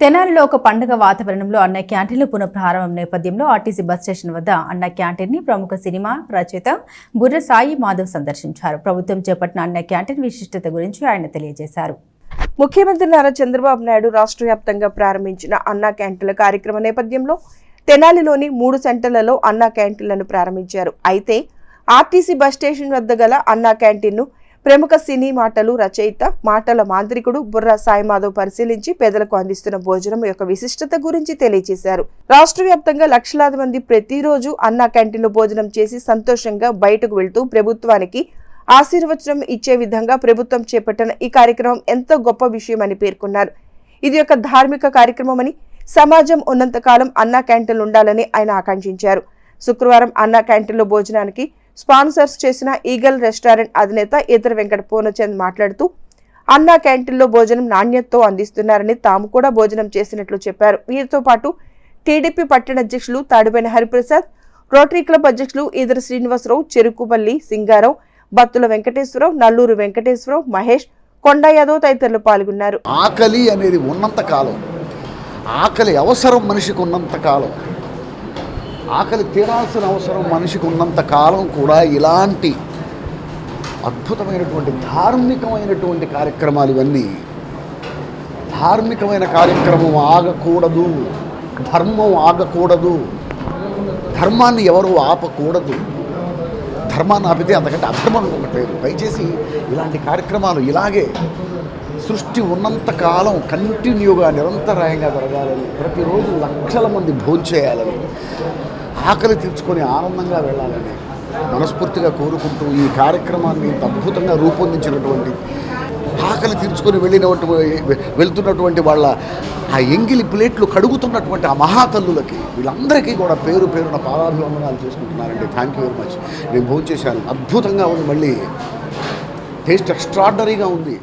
తెనాలిలో ఒక పండుగ వాతావరణంలో అన్న క్యాంటీన్లు పునఃప్రారంభం నేపథ్యంలో ఆర్టీసీ బస్ స్టేషన్ వద్ద అన్న క్యాంటీన్ని ప్రముఖ సినిమా రచయిత బుర్ర సాయి మాధవ్ సందర్శించారు. ప్రభుత్వం చేపట్టిన అన్న క్యాంటీన్ విశిష్టత గురించి ఆయన తెలియజేశారు. ముఖ్యమంత్రి నారా చంద్రబాబు నాయుడు రాష్ట్ర వ్యాప్తంగా ప్రారంభించిన అన్న క్యాంటీన్ల కార్యక్రమ నేపథ్యంలో తెనాలిలోని మూడు సెంటర్లలో అన్నా క్యాంటీన్లను ప్రారంభించారు. అయితే ఆర్టీసీ బస్ స్టేషన్ వద్ద గల అన్నా క్యాంటీన్ను ప్రముఖ సినీ మాటలు రచయిత మాటల మాంత్రికుడు బుర్ర సాయిమాధవ్ పరిశీలించి పేదలకు అందిస్తున్న భోజనం యొక్క విశిష్టత గురించి తెలియజేశారు రాష్ట్ర వ్యాప్తంగా లక్షలాది మంది ప్రతిరోజు అన్నా క్యాంటీన్లో భోజనం చేసి సంతోషంగా బయటకు వెళ్తూ ప్రభుత్వానికి ఆశీర్వచనం ఇచ్చే విధంగా ప్రభుత్వం చేపట్టిన ఈ కార్యక్రమం ఎంతో గొప్ప విషయమని పేర్కొన్నారు. ఇది ఒక ధార్మిక కార్యక్రమమని సమాజం ఉన్నంతకాలం అన్నా క్యాంటీన్లు ఉండాలని ఆయన ఆకాంక్షించారు. శుక్రవారం అన్నా క్యాంటీన్లో భోజనానికి స్పాన్సర్స్ చేసిన ఈగల్ రెస్టారెంట్ అధినేత ఇతర వెంకట పూర్ణచంద్ మాట్లాడుతూ అన్నా క్యాంటీన్లో భోజనం నాణ్యతతో అందిస్తున్నారని తాము కూడా భోజనం చేసినట్లు చెప్పారు. వీరితో పాటు టీడీపీ పట్టణ అధ్యక్షులు తాడిపోయిన హరిప్రసాద్ రోటరీ క్లబ్ అధ్యక్షులు ఈదర శ్రీనివాసరావు చెరుకుపల్లి సింగారావు బత్తుల వెంకటేశ్వరరావు నల్లూరు వెంకటేశ్వరరావు మహేష్ కొండ యాదవ్ తదితరులు పాల్గొన్నారు. ఆకలి అనేది ఉన్నంత కాలం. ఆకలి అవసరం మనిషికి ఉన్నంత కాలం. ఆకలి తీరాల్సిన అవసరం మనిషికి ఉన్నంత కాలం కూడా ఇలాంటి అద్భుతమైనటువంటి ధార్మికమైనటువంటి కార్యక్రమాలు ఇవన్నీ ధార్మికమైన కార్యక్రమం ఆగకూడదు. ధర్మం ఆగకూడదు. ధర్మాన్ని ఎవరు ఆపకూడదు. ధర్మాన్ని ఆపితే అంతకంటే అధర్మం లేదు. దయచేసి ఇలాంటి కార్యక్రమాలు ఇలాగే సృష్టి ఉన్నంతకాలం కంటిన్యూగా నిరంతరాయంగా జరగాలని ప్రతిరోజు లక్షల మంది భోంచేయాలని ఆకలి తీర్చుకొని ఆనందంగా వెళ్ళాలని మనస్ఫూర్తిగా కోరుకుంటూ ఈ కార్యక్రమాన్ని ఇంత అద్భుతంగా రూపొందించినటువంటి ఆకలి తీర్చుకొని వెళ్ళినటువంటి వెళ్తున్నటువంటి వాళ్ళ ఆ ఎంగిలి ప్లేట్లు కడుగుతున్నటువంటి ఆ మహాతల్లులకి వీళ్ళందరికీ కూడా పేరు పేరున పాదాభివందనాలు చేసుకుంటున్నారండి. థ్యాంక్ యూ వెరీ మచ్ నేను భోంచేశాను. అద్భుతంగా ఉంది మళ్ళీ. టేస్ట్ ఎక్స్ట్రాడనరీగా ఉంది.